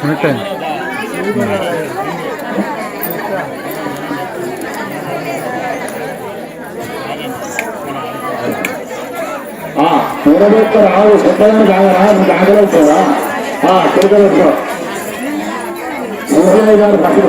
కరెక్టే నిలబెట్టారు ఆవు చెప్పడానికి కాగరా నీకు ఆగలేవుతావా తిరగలేదు సింహయ్య గారు పక్కన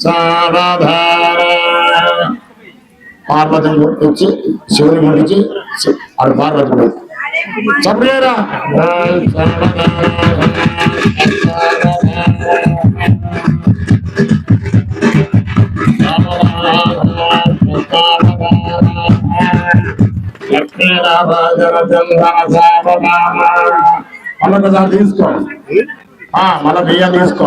సావధాన పార్వతిని గుర్తించి శివుని గురించి ఆడు పార్వతి చెప్పలేరా మళ్ళీ తీసుకో మళ్ళీ బియ్యం తీసుకో.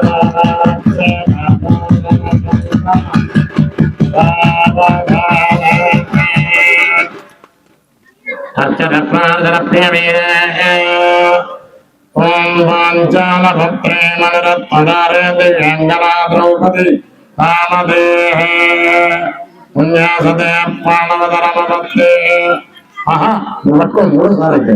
ஓம் வாஞ்சாலபுத்ரேமரத்மதாரேந்திரியங்கலாதிரௌபதி காமதேஹ உன்யாசதே பாணவதரமபத்தே ஆஹா. நமக்கும் முழு சாரத்தை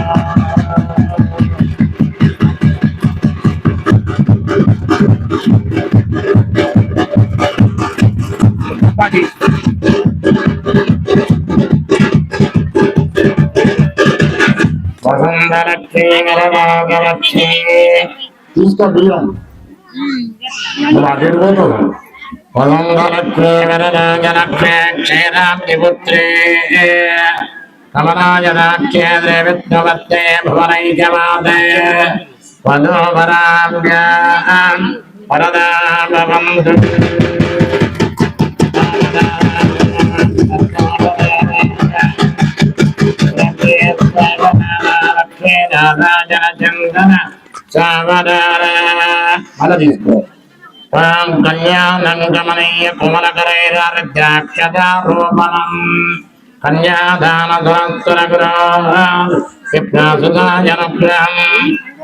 వసంతలక్ష్మీ వరదాగలక్ష్మీ తీసుకో బియ్యం నువ్వు అటు ఇటు క్షీరాబ్దిపుత్రే కమలాయదాఖ్యే విష్ణువత్తే భువనైకమాదే వధూవరాభ్యాం వరదాభవంతు చందన తాం కళ్యాణం గమనీయ కుమలకరైరాక్షదారోపణం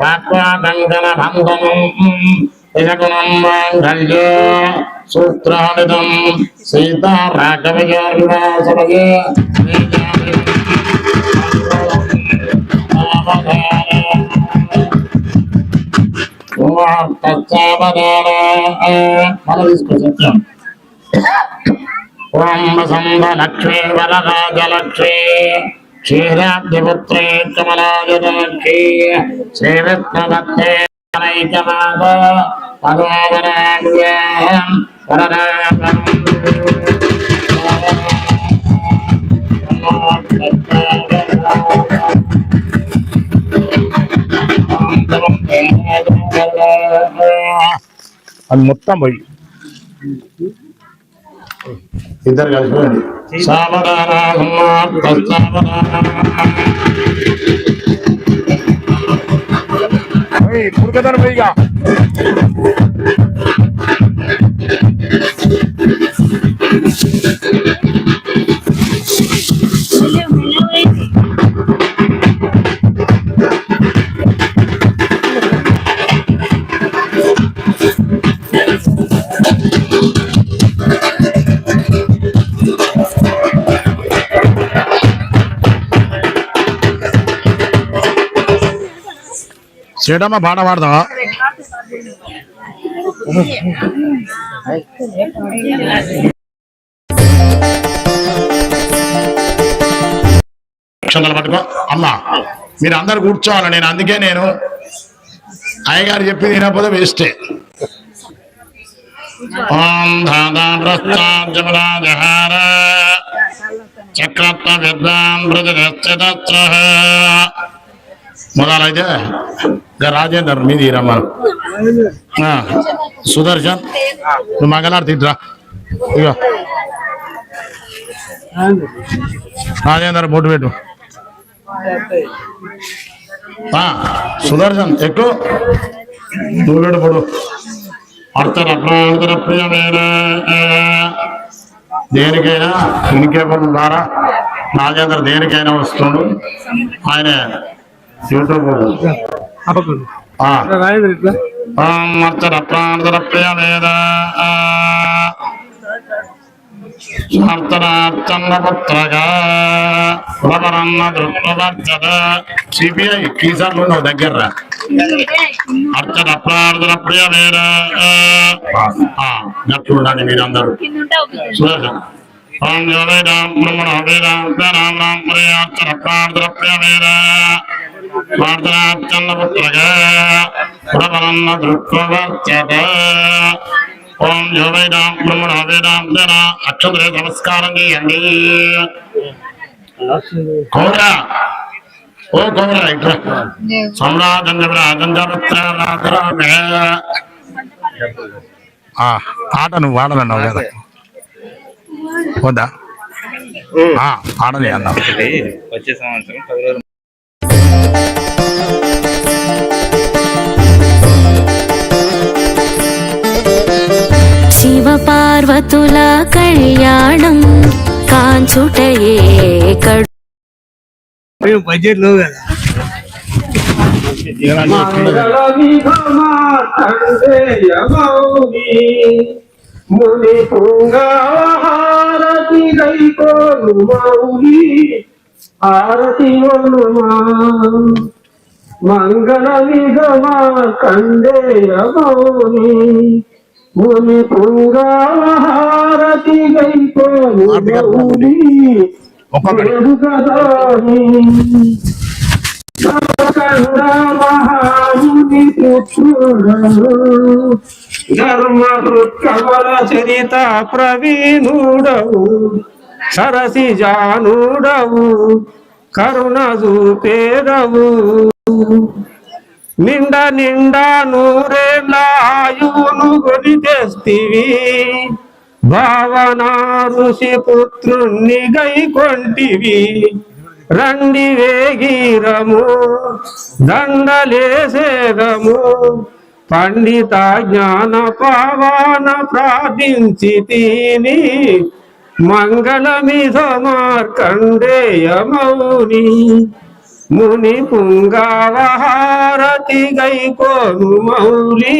వాక్వాదంకన బంధనం తిరగుణం మాంగళ్యే ఓం వసంత లక్ష్మీ వరరాజలక్ష్మీ క్షీరాబ్దిపుత్రే కమలాజలక్ష్మీ శ్రీ విష్ణుభక్తే నైకమాద అది మొత్తం పోయి. ఇద్దరు కలిసిపోండి సావధాన పుడకదారు పోయిగా చేయడమ్మ బాట పాడతావా? పట్టుకో. అమ్మా మీరు అందరు కూర్చోవాలి. నేను అందుకే నేను అయ్యగారు చెప్పింది తినకపోతే వేస్టే. ఓం ధాతాప్రస్థాజమరాజహార చక్రత్వ విద్వాన్ మృగశ్చత్ర మొదలైతే ఇంకా రాజేందర్ మీది రమ్మను సుదర్శన్. నువ్వు మంగళారతి ఇట్రా ఇగో రాజేందర్ బొట్టు పెట్టు. సుదర్శన్ ఎక్కువ నువ్వు పెట్టు పొడు అర్థర ప్రాంతర ప్రియమైన దేనికైనా ఇంకేపం ద్వారా రాజేంద్ర దేనికైనా వస్తుడు ఆయన. యూట్యూబ్. అర్థరార్థన్నపుత్రగా రమరన్న దృక్పవర్జద సిబిఐ కీసార్లు నువ్వు దగ్గర రా. అర్చన ప్రార్థన ప్రియమైన గట్లు ఉండండి మీరందరూ. సుదర్శన్ ఓం యోగైరాం బ్రహ్మణ హవేరాం జ్ఞానాం రాం ప్రియ అర్చన ప్రార్థన ప్రియమైన ప్రార్థనార్చన పుత్రగా ప్రబలన్న దృక్పవర్జద ఓం యోగైరాం బ్రహ్మణ హవేరాం జ్ఞాన అక్షతులే నమస్కారం చేయండి కోరా ఓ కోరా ఇక్కడ ఆట నువ్వు వాడనన్నావు కదా వద్దా ఆడని అన్నావు వచ్చే సంవత్సరం శివపార్వతుల కళ్యాణం కాంచుటయే కడు బడ్జెట్లో కదా. ముని పుంగాహారతి గైకోను మౌలి వనుమా మంగళ విభమా కండేయమౌని ముని. వెలుగదాని కంద మహాముని చరిత ప్రవీణుడవు సరసి జానుడవు కరుణ చూపేదవు నిండ నిండా నూరేళ్ళ ఆయువును కొని భావన ఋషి పుత్రుణ్ణి గై కొంటివి రండి వేగిరము దండలేసేదము. పండిత జ్ఞాన పవన ప్రార్థించి తిని. మంగళమిధ మార్కండేయమౌని ముని పుంగావహారతి గైకోను మౌలి.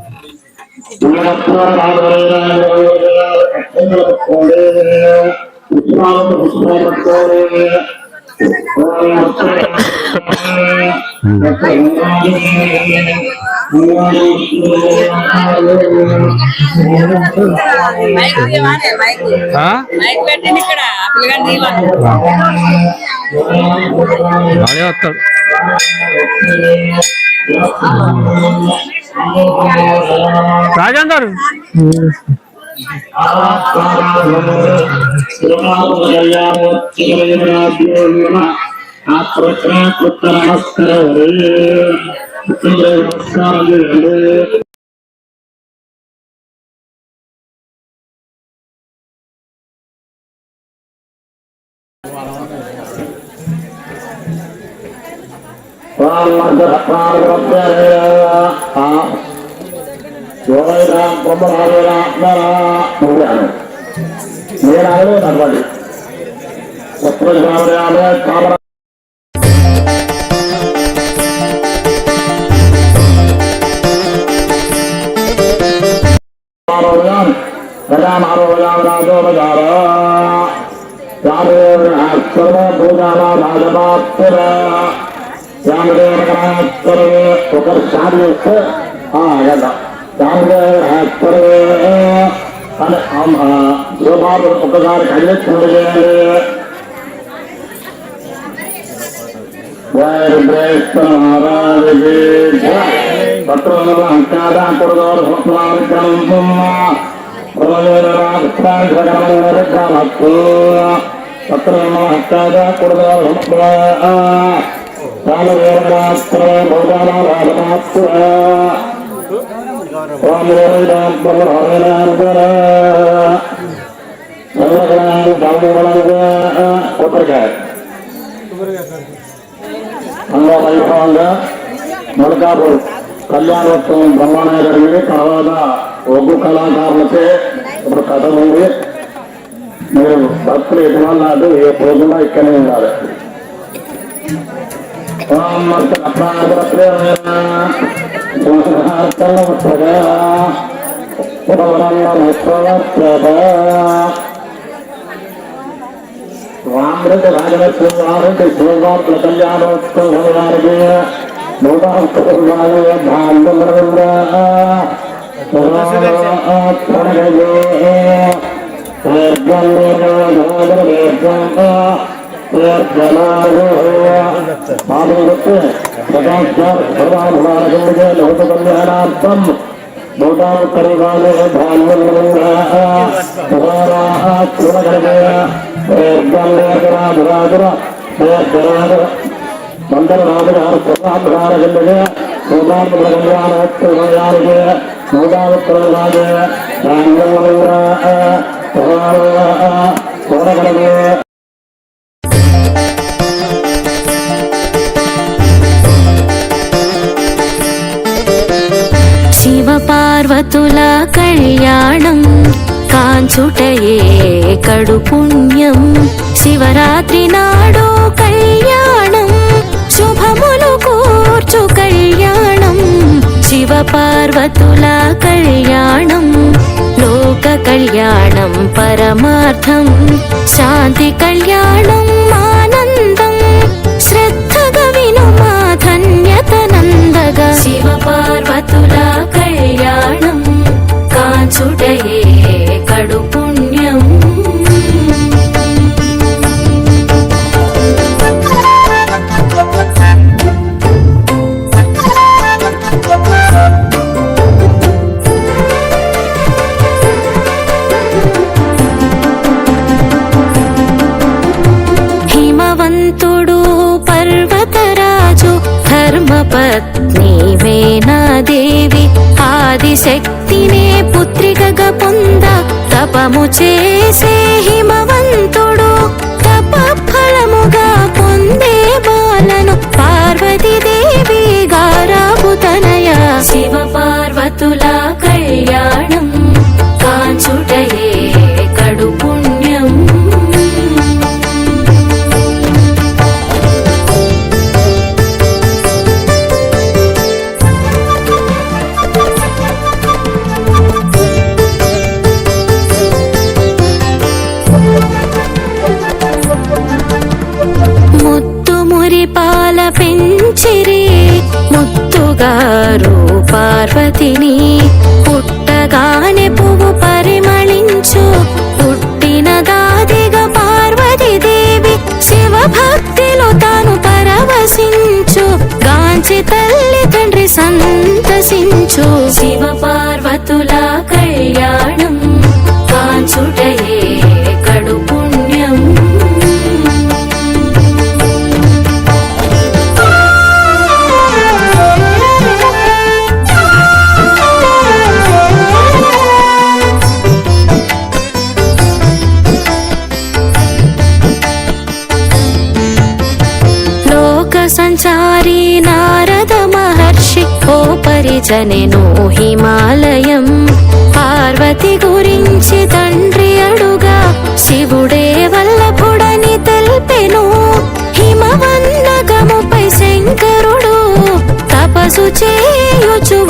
అదే వస్తాడు రాజేందర్ నమస్కారం. చేయండి మీరాలు నడవండి ఉత్తర గ్రామీణ కామరా ఆరోగ్యం ప్రధాన ఆరోగ్యం రాజోపచార సర్వ పూజాల రాజపాత్ర రామదేవరాత్రే ఒకసారి చేస్తే కదా రామదేవరాత్రే అని శివబాబు ఒకసారి కళ్ళెత్తుడు చేయాలి వారి బ్రేస్తు మహారాజుకి పత్రులను అంకాదా కొడుదోరు సంస్కారం పత్రులను అంకాదా కొడుదోరు రామదేవరాత్ర భోజన రాజమాత్ర కొబ్బరికాయ అంగవైభవంగా మొలకాపూర్ కళ్యాణోత్సవం బ్రహ్మాండంగా జరిగింది తర్వాత ఒగ్గు కళాకారులకే ఇప్పుడు కథ ఉంది మీరు భక్తులు ఎటువంటి నాటు ఏ పోకుండా ఇక్కడనే ఉండాలి ఓం రామరెడ్డి రాజలక్ష్మి వారెడ్డి శివబాబుల కళ్యాణోత్సవం వారికి மாபலிபத்து பிரகாஷ்கர் பரமாபுராஜனுடைய லோக கல்யாணார்த்தம் भूटान परिवार மந்திரநாதகாரத்திலே மூதாமத்திரவாக శివపార్వతుల కళ్యాణం కాంచుటయే కడు పుణ్యం శివరాత్రి నాడు కళ్యాణం శుభములు కూర్చు కళ్యాణం. శివ పార్వతుల కళ్యాణం లోక కళ్యాణం పరమార్థం. శాంతి కళ్యాణం ఆనందం శివ పార్వతుల కళ్యాణ శక్తినే పుత్రికగా పొంద తపము చేసే హిమవంతుడు పార్వతిని పుట్టగానే పువ్వు పరిమళించు. పుట్టిన దాదిగా పార్వతి దేవి తాను పరవశించు. గాంచి తల్లి తండ్రి సంతసించు. శివ పార్వతుల నిలిచనెను హిమాలయం. పార్వతి గురించి తండ్రి అడుగా శివుడే వల్లభుడని తెల్పెను. హిమవన్నగముపై శంకరుడు తపసు చేయుచు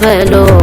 పార్వతిని సేవ